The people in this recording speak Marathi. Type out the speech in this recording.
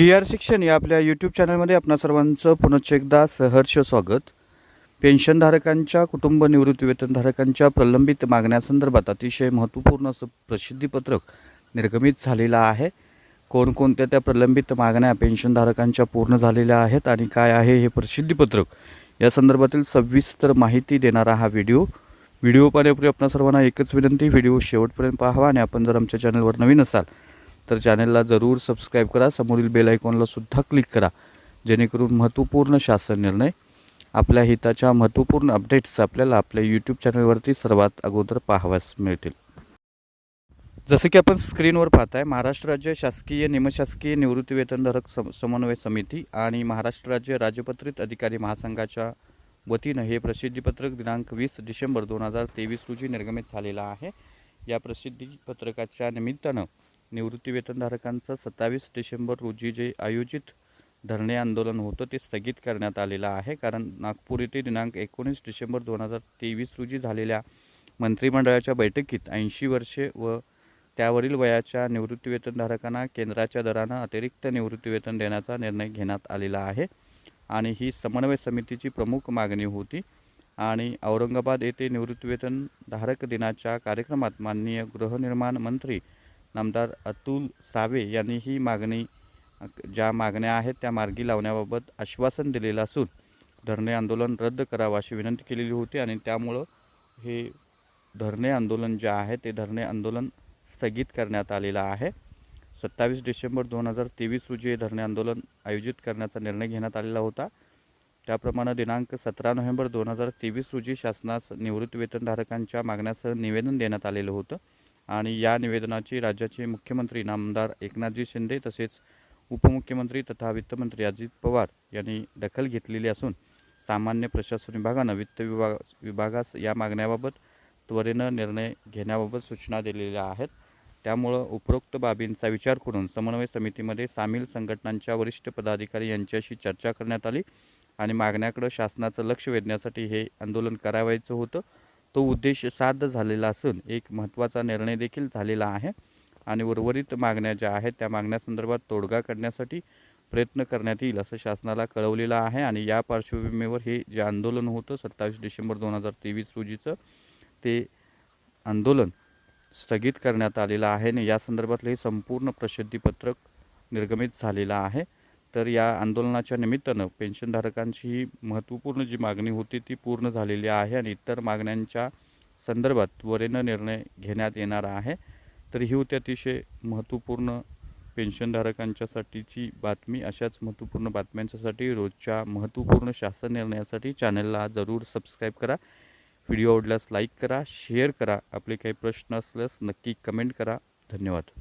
जी आर शिक्षण या आपल्या यूट्यूब चॅनलमध्ये आपणा सर्वांचं पुनश्च एकदा सहर्ष स्वागत. पेन्शनधारकांच्या कुटुंब निवृत्ती वेतनधारकांच्या प्रलंबित मागण्यासंदर्भात अतिशय महत्त्वपूर्ण असं प्रसिद्धीपत्रक निर्गमित झालेलं आहे. कोणकोणत्या त्या प्रलंबित मागण्या पेन्शनधारकांच्या पूर्ण झालेल्या आहेत आणि काय आहे हे प्रसिद्धीपत्रक? या संदर्भातील सविस्तर माहिती देणारा हा व्हिडिओ. व्हिडिओ पाहण्यापूर्वी आपणा सर्वांना एकच विनंती व्हिडिओ शेवटपर्यंत पाहावा आणि आपण जर आमच्या चॅनलवर नवीन असाल तर चॅनलला जरूर सबस्क्राईब करा. समोरील बेल आयकॉनला सुद्धा क्लिक करा. जेणेकरून महत्त्वपूर्ण शासन निर्णय आपल्या हिताच्या महत्त्वपूर्ण अपडेट्स आपल्याला आपल्या यूट्यूब चॅनलवरती सर्वात अगोदर पाहाव्यास मिळतील. जसं की आपण स्क्रीनवर पाहताय महाराष्ट्र राज्य शासकीय निमशासकीय निवृत्तीवेतनधारक सम समन्वय समिती आणि महाराष्ट्र राज्य राजपत्रित अधिकारी महासंघाच्या वतीनं हे प्रसिद्धीपत्रक दिनांक वीस डिसेंबर दोन हजार तेवीस रोजी निर्गमित झालेलं आहे. या प्रसिद्धीपत्रकाच्या निमित्तानं निवृत्तीवेतनधारकांचं सत्तावीस डिसेंबर रोजी जे आयोजित धरणे आंदोलन होतं ते स्थगित करण्यात आलेलं आहे. कारण नागपूर येथे दिनांक एकोणीस डिसेंबर दोन हजार तेवीस रोजी झालेल्या मंत्रिमंडळाच्या बैठकीत ऐंशी वर्षे व त्यावरील वयाच्या निवृत्तीवेतनधारकांना केंद्राच्या दरानं अतिरिक्त निवृत्तीवेतन देण्याचा निर्णय घेण्यात आलेला आहे. आणि ही समन्वय समितीची प्रमुख मागणी होती. आणि औरंगाबाद येथे निवृत्तीवेतनधारक दिनाच्या कार्यक्रमात माननीय गृहनिर्माण मंत्री नामदार अतुल सावे यांनी ही मागणी ज्या मागण्या आहेत त्या मार्गी लावण्याबाबत आश्वासन दिलेलं असून धरणे आंदोलन रद्द करावं अशी विनंती केलेली होती आणि त्यामुळं हे धरणे आंदोलन जे आहे ते धरणे आंदोलन स्थगित करण्यात आलेलं आहे. सत्तावीस डिसेंबर दोन हजार तेवीस रोजी हे धरणे आंदोलन आयोजित करण्याचा निर्णय घेण्यात आलेला होता. त्याप्रमाणे दिनांक सतरा नोव्हेंबर दोन हजार तेवीस रोजी शासनास निवृत्ती वेतनधारकांच्या मागण्यासह निवेदन देण्यात आलेलं होतं. आणि या निवेदनाची राज्याचे मुख्यमंत्री नामदार एकनाथजी शिंदे तसेच उपमुख्यमंत्री तथा वित्तमंत्री अजित पवार यांनी दखल घेतलेली असून सामान्य प्रशासन विभागानं वित्त विभाग विभागास या मागण्याबाबत त्वरेनं निर्णय घेण्याबाबत सूचना दिलेल्या आहेत. त्यामुळं उपरोक्त बाबींचा विचार करून समन्वय समितीमध्ये सामील संघटनांच्या वरिष्ठ पदाधिकारी यांच्याशी चर्चा करण्यात आली आणि मागण्याकडं शासनाचं लक्ष वेधण्यासाठी हे आंदोलन करावायचं होतं. तो उद्देश साध्य झालेला असून एक महत्त्वाचा निर्णय देखील झालेला आहे आणि उर्वरित मागण्या ज्या आहेत त्या मागण्यासंदर्भात तोडगा काढण्यासाठी प्रयत्न करण्यात येईल असं शासनाला कळवलेलं आहे आणि या पार्श्वभूमीवर हे जे आंदोलन होतं सत्तावीस डिसेंबर दोन हजार तेवीस रोजीचं ते आंदोलन स्थगित करण्यात आलेलं आहे आणि या संदर्भातलं हे संपूर्ण प्रसिद्धीपत्रक निर्गमित झालेलं आहे. तर या आंदोलनाच्या निमित्तानं पेन्शनधारकांची ही महत्त्वपूर्ण जी मागणी होती ती पूर्ण झालेली आहे आणि इतर मागण्यांच्या संदर्भात त्वरेनं निर्णय घेण्यात येणार आहे. तर ही होती अतिशय महत्त्वपूर्ण पेन्शनधारकांच्यासाठीची बातमी. अशाच महत्त्वपूर्ण बातम्यांच्यासाठी रोजच्या महत्त्वपूर्ण शासन निर्णयासाठी चॅनलला जरूर सबस्क्राईब करा. व्हिडिओ आवडल्यास लाईक करा शेअर करा. आपले काही प्रश्न असल्यास नक्की कमेंट करा. धन्यवाद.